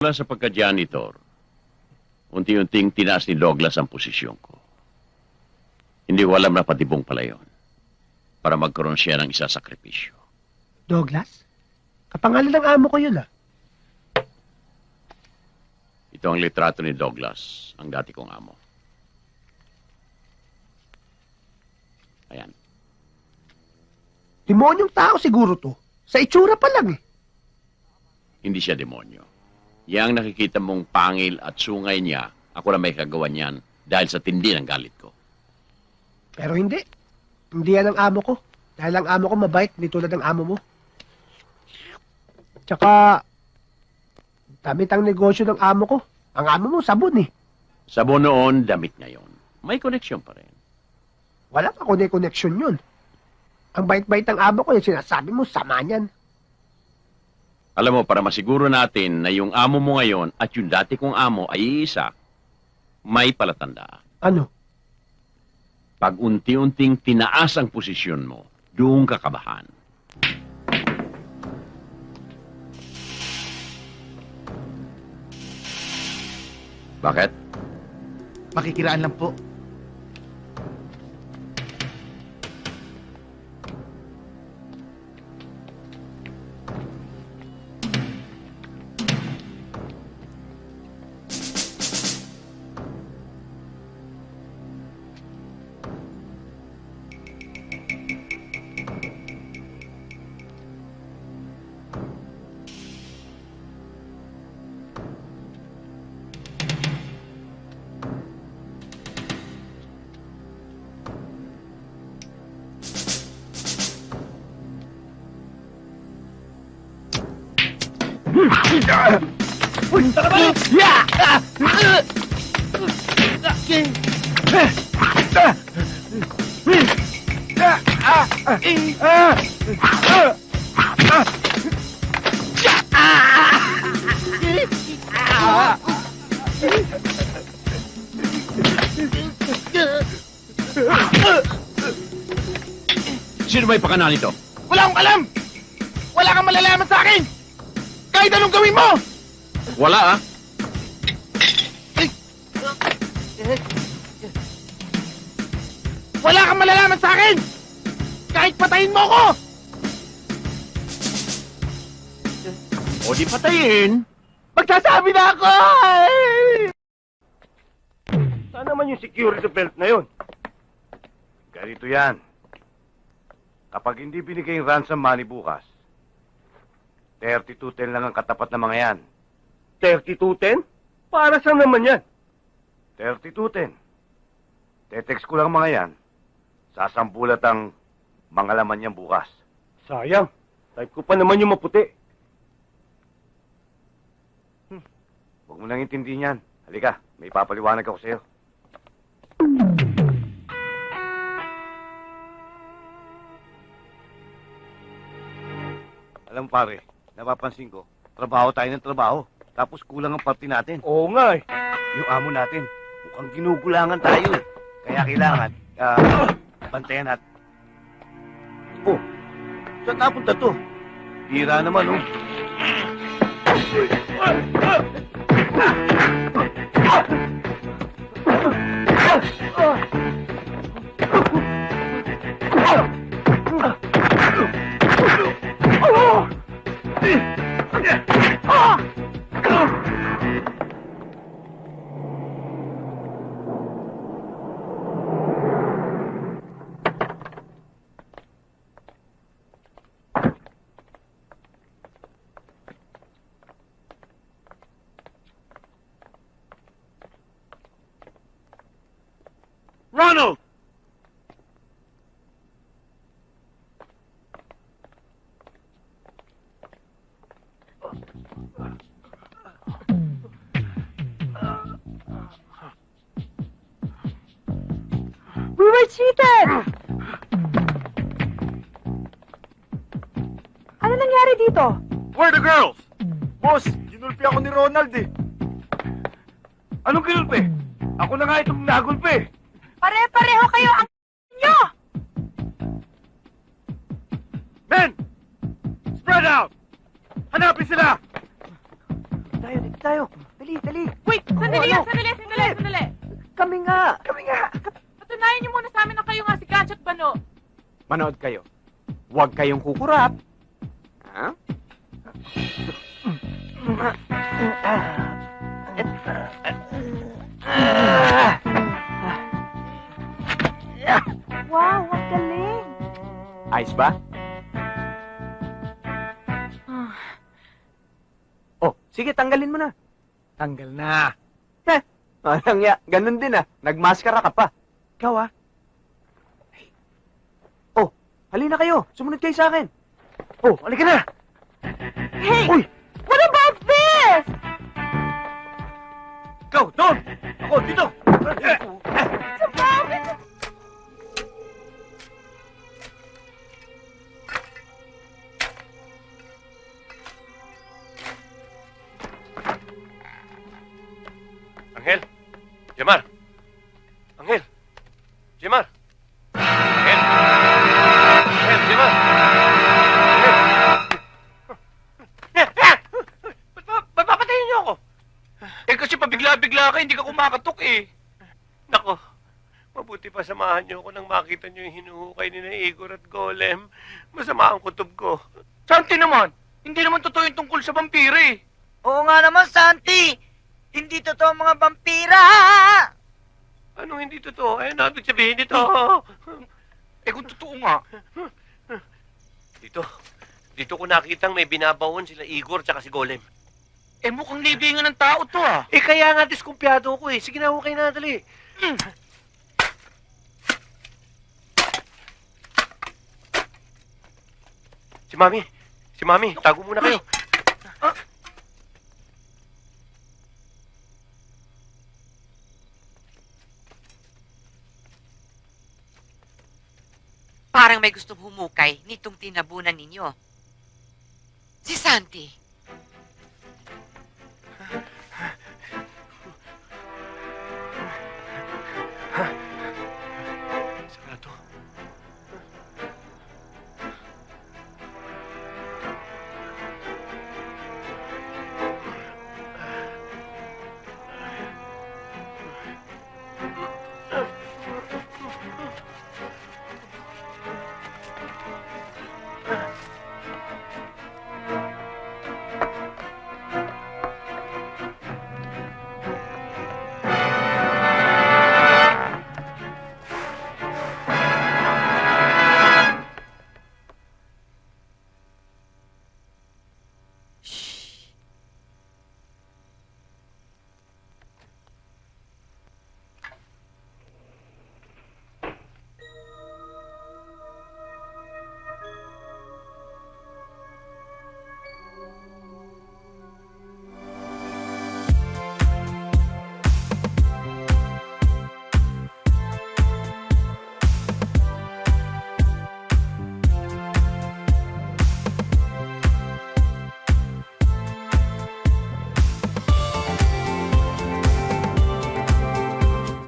Mula sa pagka-janitor, unti-unting tinaas ni Douglas ang posisyon ko. Hindi ko alam na patibong pala yun. Para magkaroon siya ng isa sakripisyo. Douglas? Kapangalan ng amo ko yun ah. Ito ang litrato ni Douglas, ang dati kong amo. Ayan. Demonyong tao siguro to. Sa itsura pa lang eh. Hindi siya demonyo. Yang nakikita mong pangil at sungay niya, ako na may kagawa niyan dahil sa tindi ng galit ko. Pero hindi. Hindi yan ang amo ko. Dahil ang amo ko mabait, hindi tulad ng amo mo. Tsaka, damit ang negosyo ng amo ko. Ang amo mo, sabon eh. Sabon noon, damit ngayon. May koneksyon pa rin. Wala pa connection yun. Ang bait-bait ng amo ko, yung sinasabi mo, sama niyan. Alam mo, para masiguro natin na yung amo mo ngayon at yung dati kong amo ay isa, may palatandaan. Ano? Pag unti-unting tinaas ang posisyon mo, doon ka kabahan. Bakit? Makikiraan lang po. Sino may pakana nito? Wala akong alam! Wala kang malalaman sa akin! Kahit anong gawin mo! Wala ah. Wala kang malalaman sa akin! Kahit patayin mo ko! O di patayin. Magsasabi na ako! Saan naman yung security belt na yun? Ganito yan. Kapag hindi binigay yung ransom money bukas, 3210 lang ang katapat ng mga yan. 3210? Para saan naman yan? 3210. Tetext ko lang mga yan. Sasampulat ang mga laman niyan bukas. Sayang. Type ko pa naman yung maputi. Huwag mo nang intindihin yan. Halika, may papaliwanag ako sa'yo. Alam pare, napapansin ko, trabaho tayo ng trabaho. Tapos kulang ang party natin. Oo nga eh. Yung amo natin, mukhang ginugulangan tayo eh. Kaya kailangan, ah, bantayan at... Oh, saan napunta to? Hira naman, oh. Ronald! We were cheated! Ano nangyari dito? Where the girls? Boss, ginulpi ako ni Ronald eh. Anong ginulpi? Ako na nga itong nagulpi. Pare-pareho kayo ang nyo! Men! Spread out! Hanapin sila! Tayo dito. tayo. Dali, dali. Wait, sandali ano? yan, sandali, sandali, sandali. Kami nga. Kami nga. Patunayan niyo muna sa amin na kayo nga si Gatch at Bano. Manood kayo. Huwag kayong kukurap. Ha? Wow, ang galing. Ayos ba? Oh, sige, tanggalin mo na. Tanggal na. Parang ya, ganun din ah. Nagmaskara ka pa. Ikaw ah. Oh, halina kayo. Sumunod kayo sa akin. Oh, halika na. Hey! Uy! What about this? Ikaw, doon! Ako, dito! Kumakatok eh. Nako. Mabuti pa samahan niyo ako nang makita niyo yung hinuhukay ni na Igor at Golem. Masama ang kutob ko. Santi naman, hindi naman totoo yung tungkol sa vampire eh. Oo nga naman, Santi! Hindi totoo ang mga vampira! Anong hindi totoo? Eh, ano ibig sabihin nito? Eh kung totoo nga, Dito. Dito ko nakitang may binabawon sila Igor at si Golem. Eh mukhang libingan ng tao to ah. Eh, kaya nga diskumpiyado ako eh. Sige na, hukay na, dali. Si Mami. Si Mami, tago muna kayo. Parang may gustong humukay nitong tinabunan ninyo. Si Santi.